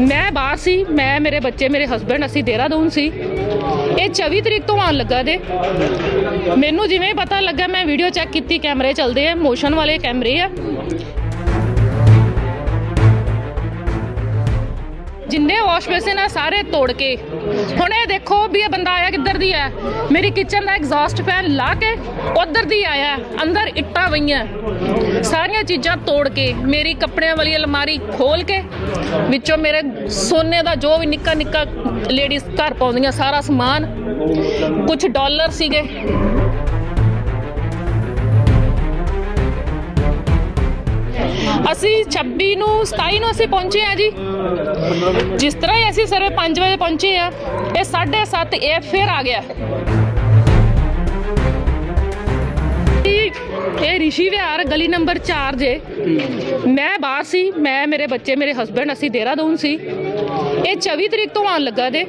ਮੈਂ ਬਾਹਰ ਸੀ, ਮੈਂ, ਮੇਰੇ ਬੱਚੇ, ਮੇਰੇ ਹਸਬੰਡ ਅਸੀਂ ਦੇਹਰਾਦੂਨ ਸੀ। ਇਹ 24 ਤਰੀਕ ਤੋਂ ਆਉਣ ਲੱਗਾ ਦੇ ਮੈਨੂੰ ਜਿਵੇਂ ਪਤਾ ਲੱਗਾ, ਮੈਂ ਵੀਡੀਓ ਚੈੱਕ ਕੀਤੀ ਕੈਮਰੇ ਚੱਲਦੇ ਆ ਮੋਸ਼ਨ ਵਾਲੇ ਕੈਮਰੇ ਆ। ਜਿੰਨੇ ਵਾਸ਼ ਬੇਸਿਨ ਆ ਸਾਰੇ ਤੋੜ ਕੇ। ਹੁਣ ਇਹ ਦੇਖੋ ਵੀ ਇਹ ਬੰਦਾ ਆਇਆ ਕਿੱਧਰ ਦੀ ਹੈ? ਮੇਰੀ ਕਿਚਨ ਦਾ ਐਗਜ਼ੌਸਟ ਫੈਨ ਲਾ ਕੇ ਉਧਰ ਦੀ ਆਇਆ ਅੰਦਰ ਇੱਟਾਂ ਵਈਆਂ ਸਾਰੀਆਂ ਚੀਜ਼ਾਂ ਤੋੜ ਕੇ, ਮੇਰੀ ਕੱਪੜਿਆਂ ਵਾਲੀ ਅਲਮਾਰੀ ਖੋਲ ਕੇ, ਵਿੱਚੋਂ ਮੇਰੇ ਸੋਨੇ ਦਾ ਜੋ ਵੀ ਨਿੱਕਾ ਨਿੱਕਾ ਲੇਡੀਜ਼ ਘਰ ਪਾਉਂਦੀਆਂ, ਸਾਰਾ ਸਮਾਨ। ਕੁਝ ਡਾਲਰ ਸੀਗੇ। ਅਸੀਂ 26 ਨੂੰ 27 ਨੂੰ ਅਸੀਂ ਪਹੁੰਚੇ ਆ ਜੀ। ਜਿਸ ਤਰ੍ਹਾਂ ਹੀ ਅਸੀਂ ਸਵੇਰੇ 5 ਵਜੇ ਪਹੁੰਚੇ ਆ ਇਹ 7:30 ਇਹ ਫਿਰ ਆ ਗਿਆ। ਇਹ- ਇਹ ਰਿਸ਼ੀ ਵਿਹਾਰ ਗਲੀ ਨੰਬਰ 4 ਜੇ। ਮੈਂ ਬਾਹਰ ਸੀ, ਮੈਂ, ਮੇਰੇ ਬੱਚੇ, ਮੇਰੇ ਹਸਬੰਡ ਅਸੀਂ ਦੇਹਰਾਦੂਨ ਸੀ। ਇਹ 24 ਤਰੀਕ ਤੋਂ ਆਉਣ ਲੱਗਾ ਦੇ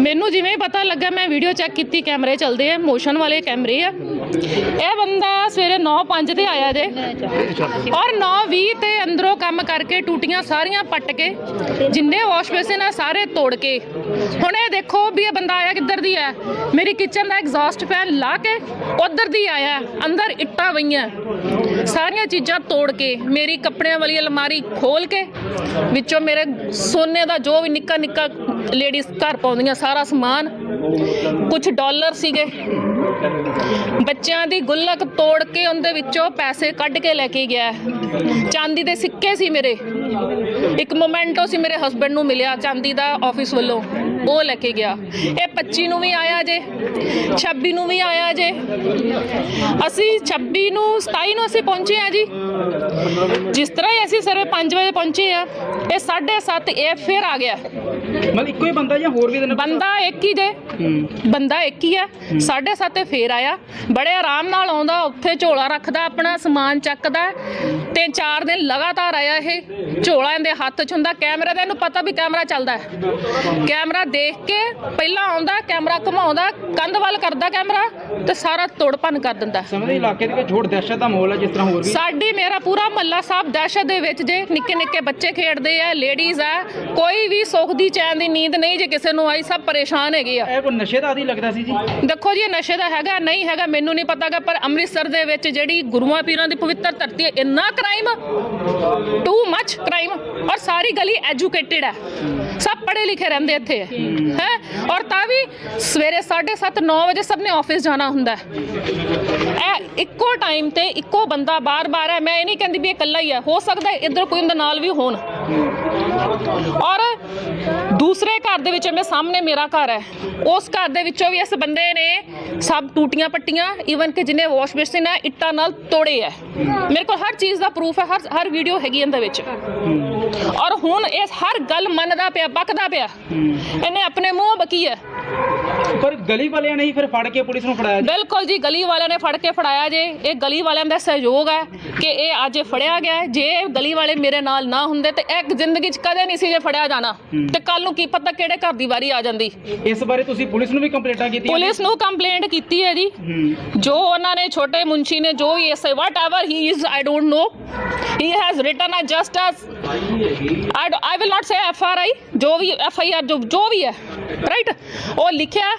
ਮੈਨੂੰ ਜਿਵੇਂ ਪਤਾ ਲੱਗਾ, ਮੈਂ ਵੀਡੀਓ ਚੈੱਕ ਕੀਤੀ, ਕੈਮਰੇ ਚੱਲਦੇ ਆ ਮੋਸ਼ਨ ਵਾਲੇ ਕੈਮਰੇ ਆ। ਇਹ ਬੰਦਾ ਸਵੇਰੇ 9:05 ਤੇ ਆਇਆ ਜੇ। ਔਰ 9:20 ਤੇ ਅੰਦਰੋਂ ਕੰਮ ਕਰਕੇ ਟੂਟੀਆਂ ਸਾਰੀਆਂ ਪੱਟ ਕੇ, ਜਿੰਨੇ ਵਾਸ਼ ਬੇਸਿਨ ਆ ਸਾਰੇ ਤੋੜ ਕੇ। ਹੁਣ ਇਹ ਦੇਖੋ ਵੀ ਇਹ ਬੰਦਾ ਆਇਆ ਕਿੱਧਰ ਦੀ ਹੈ? ਮੇਰੀ ਕਿਚਨ ਦਾ ਐਗਜ਼ੌਸਟ ਫੈਨ ਲਾ ਕੇ ਉਧਰ ਦੀ ਆਇਆ ਅੰਦਰ ਇੱਟਾਂ ਵਈਆਂ ਸਾਰੀਆਂ ਚੀਜ਼ਾਂ ਤੋੜ ਕੇ, ਮੇਰੀ ਕੱਪੜਿਆਂ ਵਾਲੀ ਅਲਮਾਰੀ ਖੋਲ ਕੇ, ਵਿੱਚੋਂ ਮੇਰੇ ਸੋਨੇ ਦਾ ਜੋ ਵੀ ਨਿੱਕਾ ਨਿੱਕਾ ਲੇਡੀਜ਼ ਘਰ ਪਾਉਂਦੀਆਂ ਸਾਰਾ ਸਮਾਨ। ਕੁਝ ਡਾਲਰ ਸੀਗੇ। ਬੱਚਿਆਂ ਦੀ ਗੁੱਲਕ ਤੋੜ ਕੇ ਉਹਦੇ ਵਿੱਚੋਂ ਪੈਸੇ ਕੱਢ ਕੇ ਲੈ ਕੇ ਗਿਆ। ਚਾਂਦੀ ਦੇ ਸਿੱਕੇ ਸੀ ਮੇਰੇ। ਇੱਕ ਮੋਮੈਂਟੋ ਸੀ ਮੇਰੇ ਹਸਬੰਡ ਨੂੰ ਮਿਲਿਆ ਚਾਂਦੀ ਦਾ ਆਫਿਸ ਵੱਲੋਂ। ਉਹ ਲੈ ਕੇ ਗਿਆ। ਇਹ 25 ਨੂੰ ਵੀ ਆਇਆ ਜੇ 26 ਨੂੰ ਵੀ ਆਇਆ ਜੇ। ਅਸੀਂ 26 ਨੂੰ 27 ਨੂੰ ਅਸੀਂ ਪਹੁੰਚੇ ਆ ਜੀ। ਜਿਸ ਤਰ੍ਹਾਂ ਹੀ ਅਸੀਂ ਸਵੇਰੇ 5 ਵਜੇ ਪਹੁੰਚੇ ਆ ਇਹ 7:30 ਇਹ ਫਿਰ ਆ ਗਿਆ। ਮਤਲਬ ਇੱਕੋ ਹੀ ਬੰਦਾ ਜਾਂ ਹੋਰ ਵੀ ਦਿਨ ਬੰਦਾ ਇੱਕ ਹੀ ਜੇ। ਬੰਦਾ ਇੱਕ ਹੀ ਹੈ। 7:30 ਫੇਰ ਆਇਆ। ਬੜੇ ਆਰਾਮ ਨਾਲ ਆਉਂਦਾ ਉੱਥੇ ਝੋਲਾ ਰੱਖਦਾ ਆਪਣਾ ਸਮਾਨ ਚੱਕਦਾ। ਤੇ ਚਾਰ ਦਿਨ ਲਗਾਤਾਰ ਆਇਆ ਇਹ। ਝੋਲਾ ਇਹਦੇ ਹੱਥ 'ਚ ਹੁੰਦਾ। ਕੈਮਰਾ ਦਾ ਇਹਨੂੰ ਪਤਾ ਵੀ ਕੈਮਰਾ ਚੱਲਦਾ ਹੈ। ਕੈਮਰਾ ਦੇਖ ਕੇ ਪਹਿਲਾਂ ਆਉਂਦਾ ਕੈਮਰਾ ਘੁਮਾਉਂਦਾ ਕੰਧ ਵੱਲ ਕਰਦਾ ਕੈਮਰਾ ਤੇ ਸਾਰਾ ਤੋੜ ਭੰਨ ਕਰ ਦਿੰਦਾ। ਸਮਝਦੇ ਇਲਾਕੇ ਦੇ ਵਿੱਚ ਹੋਰ ਦਹਿਸ਼ਤ ਦਾ ਮਾਹੌਲ ਹੈ ਜਿਸ ਤਰ੍ਹਾਂ ਹੋਰ ਵੀ। ਸਾਡੀ ਮੇਰਾ ਪੂਰਾ ਮੱਲਾ ਸਾਹਿਬ ਦਹਿਸ਼ਤ ਦੇ ਵਿੱਚ ਜੇ। ਨਿੱਕੇ ਨਿੱਕੇ ਬੱਚੇ ਖੇਡਦੇ ਆ ਲੇਡੀਜ਼ ਆ। ਕੋਈ ਵੀ ਸੁੱਖ ਦੀ ਚੈਨ ਦੀ ਨੀਂਦ ਨਹੀਂ ਜੇ ਕਿਸੇ ਨੂੰ ਆਈ ਸਭ ਪਰੇਸ਼ਾਨ ਹੈਗੇ ਆ। ਇਹ ਕੋਈ ਨਸ਼ੇ ਦਾ ਆਦੀ ਲੱਗਦਾ ਸੀ ਜੀ? ਦੇਖੋ ਜੀ ਇਹ ਨਸ਼ੇ ਦਾ ਹੈਗਾ ਨਹੀਂ ਹੈਗਾ ਮੈਨੂੰ ਨਹੀਂ ਪਤਾਗਾ ਪਰ ਅੰਮ੍ਰਿਤਸਰ ਦੇ ਵਿੱਚ ਜਿਹੜੀ ਗੁਰੂਆਂ ਪੀਰਾਂ ਦੀ ਪਵਿੱਤਰ ਧਰਤੀ ਹੈ ਇੰਨਾ ਕ੍ਰਾਈਮ ਟੂ ਮੱਚ ਕ੍ਰਾਈਮ ਔਰ ਸਾਰੀ ਗਲੀ ਐਜੂਕੇਟਿਡ ਹੈ। ਸਭ ਪੜ੍ਹੇ ਲਿਖੇ ਰਹਿੰਦੇ ਇੱਥੇ। ਹੈ? ਔਰ ਤਾਂ ਵੀ ਸਵੇਰੇ 7:30 9 ਵਜੇ ਸਭ ਨੇ ਆਫਿਸ ਜਾਣਾ ਹੁੰਦਾ। ਹੈ ਇਹ ਇੱਕੋ ਟਾਈਮ ਤੇ ਇੱਕੋ ਬੰਦਾ ਬਾਰ-ਬਾਰ ਹੈ ਮੈਂ ਇਹ ਨਹੀਂ ਕਹਿੰਦੀ ਵੀ ਇਹ ਇਕੱਲਾ ਹੀ ਹੈ ਹੋ ਸਕਦਾ ਇੱਧਰ ਕੋਈ ਉਹਦੇ ਨਾਲ ਵੀ ਹੋਣ। ਔਰ ਦੂਸਰੇ ਘਰ ਦੇ ਵਿੱਚ ਮੈਂ ਸਾਹਮਣੇ ਮੇਰਾ ਘਰ ਹੈ ਉਸ ਘਰ ਦੇ ਵਿੱਚੋਂ ਵੀ ਇਸ ਬੰਦੇ ਨੇ ਸਭ ਟੂਟੀਆਂ ਪੱਟੀਆਂ ਈਵਨ ਕਿ ਜਿਹਨੇ ਵਾਸ਼ ਬੇਸਿਨ ਹੈ ਇੱਟਾਂ ਨਾਲ ਤੋੜੇ ਹੈ ਮੇਰੇ ਕੋਲ ਹਰ ਚੀਜ਼ ਦਾ ਪ੍ਰੂਫ ਹੈ ਹਰ ਹਰ ਵੀਡੀਓ ਹੈਗੀ ਇਹਦੇ ਵਿੱਚ। ਔਰ ਹੁਣ ਇਹ ਹਰ ਗੱਲ ਮੰਨਦਾ ਪਿਆ ਬਕਦਾ ਪਿਆ। ਇਹਨੇ ਆਪਣੇ ਮੂੰਹ ਬਕੀ ਹੈ। ਪਰ ਗਲੀ ਵਾਲਿਆਂ ਨੇ ਹੀ ਫਿਰ ਫੜ ਕੇ ਪੁਲਿਸ ਨੂੰ ਫੜਾਇਆ ਜੀ। ਬਿਲਕੁਲ ਜੀ ਗਲੀ ਵਾਲਿਆਂ ਨੇ ਫੜ ਕੇ ਫੜਾਇਆ ਜੇ। ਇਹ ਗਲੀ ਵਾਲਿਆਂ ਦਾ ਸਹਿਯੋਗ ਹੈ ਕਿ ਇਹ ਅੱਜ ਫੜਿਆ ਗਿਆ ਹੈ। ਜੇ ਇਹ ਗਲੀ ਵਾਲੇ ਮੇਰੇ ਨਾਲ ਨਾ ਹੁੰਦੇ ਤੇ ਇੱਕ ਜ਼ਿੰਦਗੀ 'ਚ ਕਦੇ ਨਹੀਂ ਸੀ ਜੇ ਫੜਿਆ ਜਾਣਾ। ਤੇ ਕੱਲ ਨੂੰ ਕੀ ਪਤਾ ਕਿਹੜੇ ਘਰ ਦੀ ਵਾਰੀ ਆ ਜਾਂਦੀ। ਇਸ ਬਾਰੇ ਤੁਸੀਂ ਪੁਲਿਸ ਨੂੰ ਵੀ ਕੰਪਲੇਂਟਾਂ ਕੀਤੀਆਂ ਪੁਲਿਸ ਨੂੰ ਕੰਪਲੇਂਟ ਕੀਤੀ ਹੈ ਜੀ। ਹੂੰ। ਜੋ ਉਹਨਾਂ ਨੇ ਛੋਟੇ ਮੁੰਸ਼ੀ ਨੇ ਜੋ ਵੀ ਐਸੇ whatever he is I don't know he has written a just as I I will not say F ਜੋ ਵੀ ਐਫ ਜੋ ਜੋ ਵੀ ਹੈ ਰਾਈਟ ਉਹ ਲਿਖਿਆ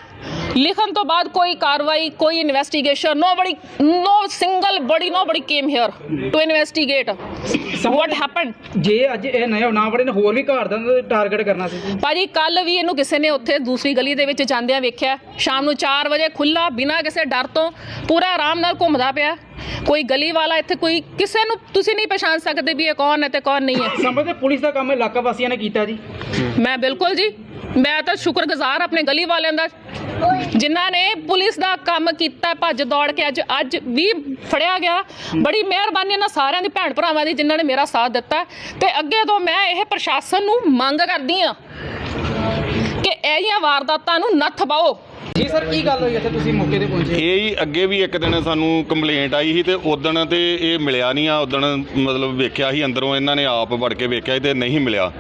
ਲਿਖਣ ਤੋਂ ਬਾਅਦ ਕੋਈ ਕਾਰਵਾਈ ਕੋਈ investigation nobody no single body nobody came here to investigate what happen ਜੇ ਅੱਜ ਇਹ ਨਇਆ ਨਾ ਵੜੇ ਨੇ ਹੋਰ ਵੀ ਘਰ ਦਾ ਟਾਰਗੇਟ ਕਰਨਾ ਸੀ। ਭਾਜੀ ਕੱਲ ਵੀ ਇਹਨੂੰ ਕਿਸੇ ਨੇ ਉੱਥੇ ਦੂਸਰੀ ਗਲੀ ਦੇ ਵਿੱਚ ਜਾਂਦਿਆਂ ਵੇਖਿਆ। ਸ਼ਾਮ ਨੂੰ 4 ਵਜੇ ਖੁੱਲਾ ਬਿਨਾਂ ਕਿਸੇ ਡਰ ਤੋਂ ਪੂਰਾ ਆਰਾਮ ਨਾਲ ਘੁੰਮਦਾ ਪਿਆ। ਕੋਈ ਗਲੀ ਵਾਲਾ ਇੱਥੇ ਕੋਈ ਕਿਸੇ ਨੂੰ ਤੁਸੀਂ ਨਹੀਂ ਪਛਾਣ ਸਕਦੇ ਵੀ ਇਹ ਕੌਣ ਹੈ ਤੇ ਕੌਣ ਨਹੀਂ ਹੈ। ਸਮਝਦੇ ਪੁਲਿਸ ਦਾ ਕੰਮ ਇਲਾਕਾ ਵਾਸੀਆਂ ਨੇ ਕੀਤਾ ਜੀ। ਮੈਂ ਬਿਲਕੁਲ ਜੀ ਮੈਂ ਤਾਂ ਸ਼ੁਕਰਗੁਜ਼ਾਰ ਆਪਣੇ ਗਲੀ ਵਾਲਿਆਂ ਦਾ। ਜਿਨ੍ਹਾਂ ਨੇ ਪੁਲਿਸ ਦਾ ਕੰਮ ਕੀਤਾ ਭੱਜ ਦੌੜ ਕੇ ਅੱਜ ਅੱਜ ਵੀ ਫੜਿਆ ਗਿਆ। ਬੜੀ ਮਿਹਰਬਾਨੀ ਇਹਨਾਂ ਸਾਰਿਆਂ ਦੀ ਭੈਣ ਭਰਾਵਾਂ ਦੀ ਜਿਨ੍ਹਾਂ ਨੇ ਮੇਰਾ ਸਾਥ ਦਿੱਤਾ। ਤੇ ਅੱਗੇ ਤੋਂ ਮੈਂ ਇਹ ਪ੍ਰਸ਼ਾਸਨ ਨੂੰ ਮੰਗ ਕਰਦੀ ਆ ਕਿ ਇਹ ਜਿਹੀਆਂ ਵਾਰਦਾਤਾਂ ਨੂੰ ਨੱਥ ਪਾਓ ਜੀ ਸਰ ਕੀ ਗੱਲ ਹੋਈ ਇੱਥੇ? ਤੁਸੀਂ ਮੌਕੇ ਤੇ ਪਹੁੰਚੇ ਇਹ ਹੀ ਅੱਗੇ ਵੀ ਇੱਕ ਦਿਨ ਸਾਨੂੰ ਕੰਪਲੇਂਟ ਆਈ ਸੀ ਤੇ ਉਦਣ ਤੇ ਇਹ ਮਿਲਿਆ ਨਹੀਂ ਆ। ਉਦਣ ਮਤਲਬ ਵੇਖਿਆ ਸੀ ਅੰਦਰੋਂ ਇਹਨਾਂ ਨੇ ਆਪ ਵੜ ਕੇ ਵੇਖਿਆ ਤੇ ਨਹੀਂ ਮਿਲਿਆ।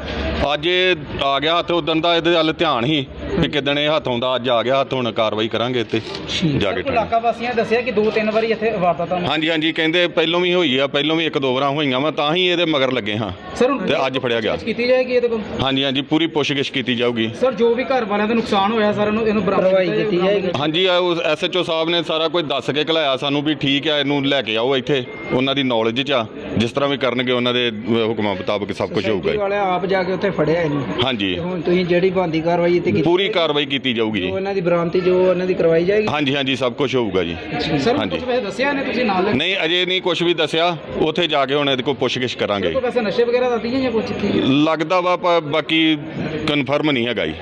ਅੱਜ ਇਹ ਆ ਗਿਆ ਤੇ ਉਦਣ ਦਾ ਇਹਦੇ ਵੱਲ ਧਿਆਨ ਸੀ। ਕਿ ਕਿਦਣ ਇਹ ਹੱਥੋਂ ਦਾ ਅੱਜ ਆ ਗਿਆ ਹੱਥ ਹੁਣ ਕਾਰਵਾਈ ਕਰਾਂਗੇ ਇੱਥੇ ਜਾ ਕੇ ਠਾਣੇ। ਇਲਾਕਾ ਵਾਸੀਆਂ ਨੇ ਦੱਸਿਆ ਕਿ ਦੋ ਤਿੰਨ ਵਾਰੀ ਇੱਥੇ ਵਾਰਦਾਤਾਂ। ਹਾਂਜੀ ਹਾਂਜੀ ਕਹਿੰਦੇ ਪਹਿਲੋਂ ਵੀ ਹੋਈ ਆ ਪਹਿਲੋਂ ਵੀ ਇੱਕ ਦੋ ਵਾਰਾਂ ਹੋਈਆਂ ਵਾ ਤਾਂ ਹੀ ਇਹਦੇ ਮਗਰ ਲੱਗੇ ਹਾਂ। ਸਰ ਹੁਣ ਤੇ ਅੱਜ ਫੜਿਆ ਗਿਆ। ਕੀਤੀ ਜਾਏਗੀ ਇਹਦੇ ਕੋਲ? ਹਾਂਜੀ ਹਾਂਜੀ ਪੂਰੀ ਪੁੱਛਗਿੱਛ ਕੀਤੀ ਜਾਊਗੀ। ਸਰ ਜੋ ਵੀ ਘਰ ਵਾਲਿਆਂ ਦਾ ਨੁਕਸਾਨ ਹੋਇਆ ਸਰ ਇਹਨੂੰ ਇਹਨੂੰ ਬਰਾਬਰ ਕੀਤੀ ਜਾਏਗੀ। ਹਾਂਜੀ ਆ ਉਹ ਐਸਐਚਓ ਸਾਹਿਬ ਨੇ ਸਾਰਾ ਕੁਝ ਦੱਸ ਕੇ ਘਲਾਇਆ ਸਾਨੂੰ ਵੀ ਠੀਕ ਆ ਇਹਨੂੰ ਲੈ ਕੇ ਆਓ ਇੱਥੇ ਉਹਨਾਂ ਦੀ ਨੌਲੇਜ 'ਚ ਆ। ਜਿਸ ਤਰ੍ਹਾਂ ਵੀ ਕਰਨਗੇ ਉਹਨਾਂ ਦੇ ਅਹ, ਹੁਕਮਾਂ ਮੁਤਾਬਕ ਸਭ ਕੁਝ ਹੋਊਗਾ। ਜੀ। ਵਾਲੇ ਆਪ ਜਾ ਕੇ ਉੱਥੇ ਫੜਿਆ ਇਹਨੂੰ। ਹਾਂਜੀ। ਤੇ ਹੁਣ ਤੁਸੀਂ ਜਿਹੜੀ ਬੰਦੀ ਕਾਰਵਾਈ ਇੱਥੇ ਕੀਤੀ। ਪੂਰੀ ਕਾਰਵਾਈ ਕੀਤੀ ਜਾਊਗੀ ਜੀ। ਇਹਨਾਂ ਦੀ ਬਰਾਮਤੀ ਜੋ ਉਹਨਾਂ ਦੀ ਕਰਵਾਈ ਜਾਏਗੀ? ਹਾਂਜੀ ਹਾਂਜੀ ਸਭ ਕੁਝ ਹੋਊਗਾ ਜੀ। ਸਰ ਹਾਂਜੀ। ਕੁਝ ਵੈਸੇ ਦੱਸਿਆ ਨੇ ਤੁਸੀਂ ਨਾਲ? ਨਹੀਂ ਅਜੇ ਨਹੀਂ ਕੁਝ ਵੀ ਦੱਸਿਆ। ਉੱਥੇ ਜਾ ਕੇ ਹੁਣ ਇਹਦੇ ਕੋਲ ਪੁੱਛਗਿੱਛ ਕਰਾਂਗੇ ਕੋਈ ਵੈਸੇ ਨਸ਼ੇ ਵਗੈਰਾ ਦਾ ਦੀਆਂ ਜਾਂ ਕੁਝ ਕੀ ਲੱਗਦਾ ਵਾ ਪਰ ਬਾਕੀ ਕਨਫਰਮ ਨਹੀਂ ਹੈਗਾ ਜੀ।